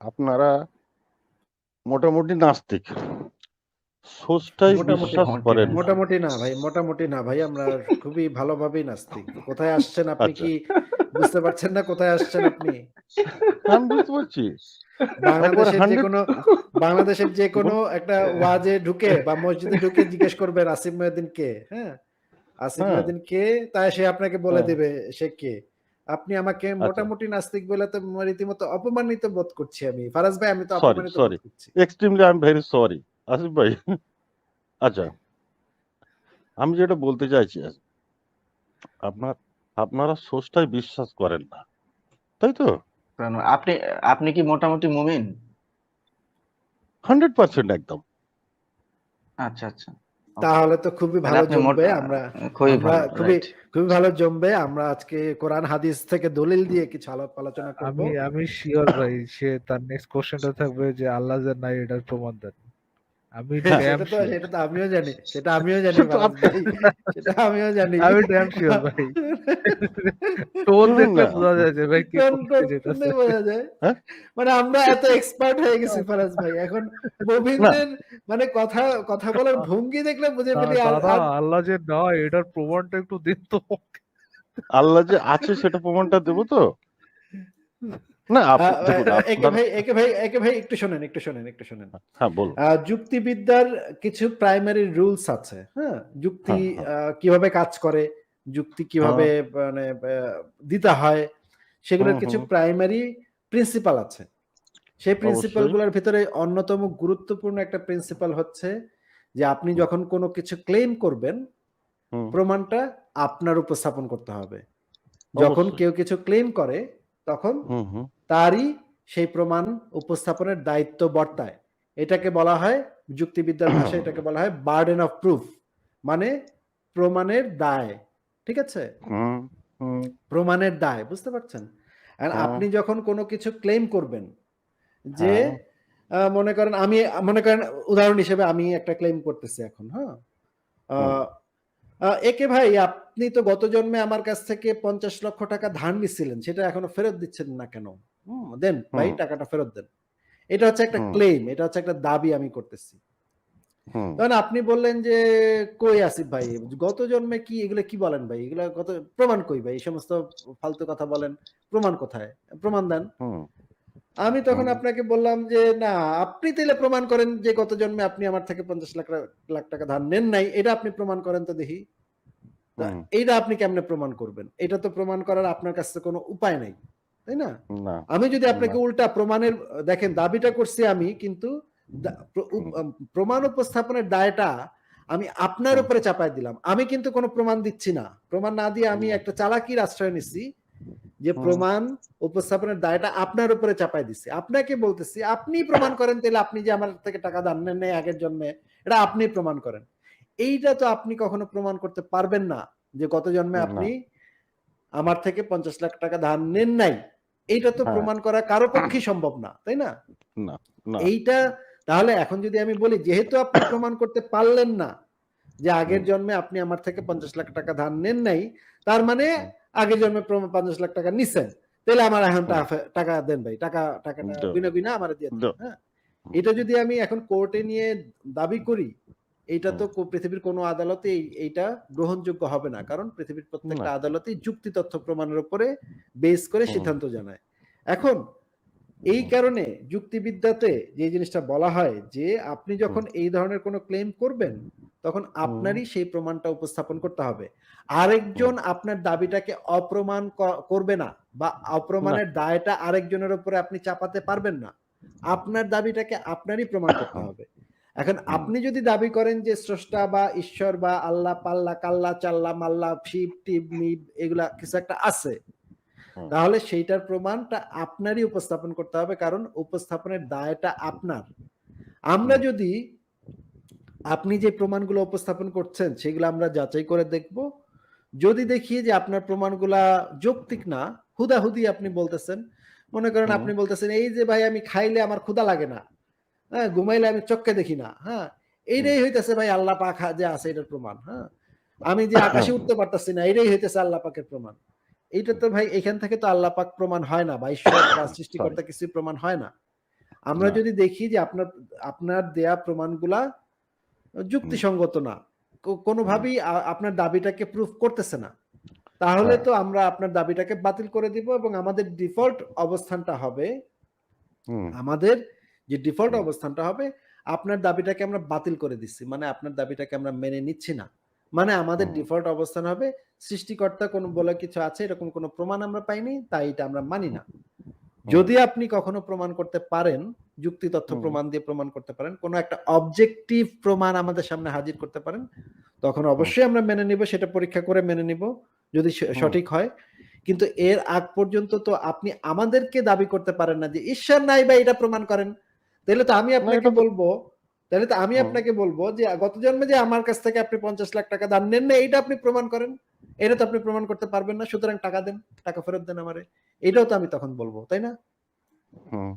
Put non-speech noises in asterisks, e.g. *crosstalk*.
আপনারা মোটামুটি নাস্তিক। সোর্সটাই বিশ্বাস করেন। মোটামুটি না ভাই মোটামুটি না ভাই আমরা খুবই ভালোভাবেই নাস্তিক। কোথায় আসছেন আপনি আচ্ছা। কি বুঝতে পারছেন না কোথায় আসছেন আপনি? আমি বুঝতে পারছি। বাংলাদেশের যে কোনো বাংলাদেশের যে কোনো একটা ওয়াজে ঢুকে বা মসজিদে ঢুকে জিজ্ঞেস করবেন আসিফ মহিউদ্দিন কে? হ্যাঁ? আসিফ হ্যাঁ। মহিউদ্দিন কে? তাই সে আপনাকে বলে হ্যাঁ। দিবে সে কে? আপনি আমাকে আচ্ছা। মোটামুটি নাস্তিক বলে তো রীতিমতো অপমানিত বোধ করছি আমি। ফারাজ ভাই আমি তো অপমানিত. করছি। Extremely I am very sorry Asif ভাই আচ্ছা। আমি যেটা বলতে চাইছি আপনার আপনারা সোর্সটাই বিশ্বাস করেন না। তাই তো? কেন? আপনি আপনি কি মোটামুটি মুমিন? হান্ড্রেড পার্সেন্ট একদম। আচ্ছা আচ্ছা। তাহলে তো খুবই ভালো জমবে আমরা খুবই খুবই খুবই ভালো জমবে আমরা আজকে কোরআন হাদিস থেকে দলিল দিয়ে কিছু আলাপ আলোচনা করব। আমি আমি শিওর ভাই সে তার নেক্সট কোশ্চেনটা থাকবে যে আল্লাহ যে নাই এটার প্রমাণ দেন। আমি হ্যাঁ, সেটা তো শিওর সেটা তো আমিও জানি সেটা আমিও জানি *laughs* সেটা ভাই, আমিও জানি। আমি ড্যাম শিওর ভাই। টোন দেখলে বোঝা যায় যে ভাই কি বোঝা যায়। হ্যাঁ? মানে আমরা এত এক্সপার্ট হয়ে গেছি ফারাজ ভাই। এখন গোবিন্দের মানে কথা কথা বলার ভঙ্গি দেখলে বুঝে ফেলি আল্লাহ যে নয় এটার প্রমাণটা একটু দিন তো। আল্লাহ যে আছে সেটা প্রমাণটা দেবো তো? না একে ভাই একে ভাই একে ভাই একটু শোনেন একটু শোনেন একটু শোনেন। হ্যাঁ আহ, যুক্তিবিদ্যার কিছু প্রাইমারি রুলস আছে হ্যাঁ? যুক্তি হ্যাঁ, কীভাবে কাজ করে যুক্তি কীভাবে মানে দিতে হয় সেগুলোর কিছু প্রাইমারি প্রিন্সিপাল আছে। সেই প্রিন্সিপালগুলোর ভিতরে অন্যতম গুরুত্বপূর্ণ একটা প্রিন্সিপাল হচ্ছে যে আপনি যখন কোনো কিছু ক্লেম করবেন প্রমাণটা আপনার উপস্থাপন করতে হবে। যখন কেউ কিছু ক্লেম করে তখন তারই সেই প্রমাণ উপস্থাপনের দায়িত্ব বর্তায়। এটাকে বলা হয় যুক্তিবিদ্যার ভাষায় এটাকে বলা হয় বার্ডেন অফ প্রুফ মানে প্রমাণের দায় ঠিক আছে? প্রমাণের দায় বুঝতে পারছেন? হ্যাঁ। আপনি যখন কোনো কিছু ক্লেম করবেন যে হ্যাঁ। মনে করেন আমি মনে করেন উদাহরণ হিসেবে আমি একটা ক্লেম করতেছি এখন হ্যাঁ? একে ভাই আপনি তো গত জন্মে আমার কাছ থেকে পঞ্চাশ লক্ষ টাকা ধার নিচ্ছিলেন সেটা এখনও ফেরত দিচ্ছেন না কেন? দেন ভাই টাকাটা ফেরত দেন। এটা হচ্ছে একটা। ক্লেম এটা হচ্ছে একটা দাবি আমি করতেছি। তখন আপনি বললেন যে কই আসিফ ভাই গত জন্মে কি এগুলো কি বলেন ভাই? এগুলো কত প্রমাণ কই ভাই? এই সমস্ত ফালতু কথা বলেন প্রমাণ কোথায়? প্রমাণ দেন। আমি তখন আপনাকে বললাম যে না আপনি তাহলে প্রমাণ করেন যে গত জন্মে আপনি আমার থেকে পঞ্চাশ লাখ লাখ টাকা ধার নেন নাই। এটা আপনি প্রমাণ করেন তো দেখি। এইটা আপনি কেমনে প্রমাণ করবেন? এটা তো প্রমাণ করার আপনার কাছে কোনো উপায় নাই তাই না? আমি যদি আপনাকে উল্টা প্রমাণের দেখেন দাবিটা করছি আমি কিন্তু প্রমাণ উপস্থাপনের দায়টা আমি আপনার উপরে চাপাই দিলাম। আমি কিন্তু কোনো প্রমাণ দিচ্ছি না। প্রমাণ না দিয়ে আমি একটা চালাকির আশ্রয় নিচ্ছি। যে প্রমাণ উপস্থাপনের দায়টা আপনার উপরে চাপাই দিচ্ছি আপনাকে বলতেছি আপনি প্রমাণ করেন তাহলে আপনি যে আমার থেকে টাকা দান নেন আগের জন্মে এটা আপনি প্রমাণ করেন। এইটা তো আপনি কখনো প্রমাণ করতে পারবেন না যে গত জন্মে আপনি আমার থেকে পঞ্চাশ লাখ টাকা ধার নেন নাই। এইটা তো হ্যাঁ। প্রমাণ করা কারও পক্ষে সম্ভব না তাই না? এইটা তাহলে এখন যদি আমি বলি যেহেতু আপনি *coughs* প্রমাণ করতে পারলেন না যে আগের জন্মে আপনি আমার থেকে পঞ্চাশ লাখ টাকা ধার নেন নাই তার মানে আগের জন্মে প্রম- পঞ্চাশ লাখ টাকা নিছেন তাহলে আমার এখন টাকা- দেন ভাই টাকা টাকাটা বিনা বিনা আমার দিয়ে হ্যাঁ। এটা যদি আমি এখন কোর্টে নিয়ে দাবি করি এইটা তো পৃথিবীর কোনো আদালতে এইটা গ্রহণযোগ্য হবে না কারণ পৃথিবীর প্রত্যেকটা না। আদালতেই যুক্তি তথ্য প্রমাণের উপরে বেস করে সিদ্ধান্ত জানায়। এখন এই কারণে যুক্তিবিদ্যাতে যে জিনিসটা বলা হয় যে আপনি যখন এই ধরনের কোনো ক্লেম করবেন তখন আপনারই সেই প্রমাণটা উপস্থাপন করতে হবে। আরেকজন আপনার দাবিটাকে অপ্রমাণ করবে না বা অপ্রমাণের দায়টা আরেকজনের উপরে আপনি চাপাতে পারবেন না। আপনার দাবিটাকে আপনারই প্রমাণ করতে হবে। এখন আপনি যদি দাবি করেন যে স্রষ্টা বা ঈশ্বর বা আল্লাহ পাল্লা কাল্লা চাল্লা মাল্লা শিব টিব মিব এগুলা কিছু একটা আছে তাহলে সেইটার প্রমাণটা আপনারই উপস্থাপন করতে হবে কারণ উপস্থাপনের দায়টা আপনার। আমরা যদি আপনি যে প্রমাণগুলো উপস্থাপন করছেন সেগুলো আমরা যাচাই করে দেখব। যদি দেখি যে আপনার প্রমাণগুলা যৌক্তিক না হুদাহুদি আপনি বলতেছেন মনে করেন আপনি বলতেছেন এই যে ভাই আমি খাইলে আমার ক্ষুধা লাগে না। হ্যাঁ ঘুমাইলে আমি চোখকে দেখি না। হ্যাঁ এইটাই হইতেছে ভাই আল্লাহ পাখা যে আছে এটার প্রমাণ হ্যাঁ। আমি যে আকাশে উঠতে পারতাছি না এটাই হইতেছে আল্লাহ পাকের প্রমাণ। এইটা তো ভাই এখান থেকে তো আল্লাহ পাক প্রমাণ হয় না বা ঈশ্বর *coughs* সৃষ্টিকর্তা কিছু প্রমাণ হয় না। আমরা যদি দেখি যে আপনার আপনার দেয়া প্রমাণগুলা যুক্তিসঙ্গত না। কোনোভাবেই আপনার দাবিটাকে প্রুফ করতেছে না। তাহলে হ্যাঁ। তো আমরা আপনার দাবিটাকে বাতিল করে দিব এবং আমাদের ডিফল্ট অবস্থানটা হবে আমাদের যে ডিফল্ট অবস্থানটা হবে আপনার দাবিটাকে আমরা বাতিল করে দিচ্ছি। মানে আপনার দাবিটাকে আমরা মেনে নিচ্ছি না। মানে আমাদের ডিফল্ট অবস্থান হবে সৃষ্টিকর্তা কোনো বলে কিছু আছে এরকম কোনো প্রমাণ আমরা পাইনি তাই এটা আমরা মানি না। যদি আপনি কখনো প্রমাণ করতে পারেন যুক্তি তথ্য প্রমাণ দিয়ে প্রমাণ করতে পারেন। কোনো একটা অবজেক্টিভ প্রমাণ আমাদের সামনে হাজির করতে পারেন। তখন অবশ্যই আমরা মেনে নিব সেটা পরীক্ষা করে মেনে নিব যদি সঠিক হয়। কিন্তু এর আগ পর্যন্ত তো আপনি আমাদেরকে দাবি করতে পারেন না যে ঈশ্বর নাই বা এটা প্রমাণ করেন। তাহলে তো আমি আপনাকে বলব তাহলে তো আমি আপনাকে বলব যে গত জন্মে যে আমার কাছ থেকে আপনি পঞ্চাশ লাখ টাকা দান নেন না এইটা আপনি প্রমাণ করেন। এটা তো আপনি প্রমাণ করতে পারবেন না সুতরাং টাকা দেন টাকা ফেরত দেন আমারে। এটাও তো আমি তখন বলব তাই না? হুম।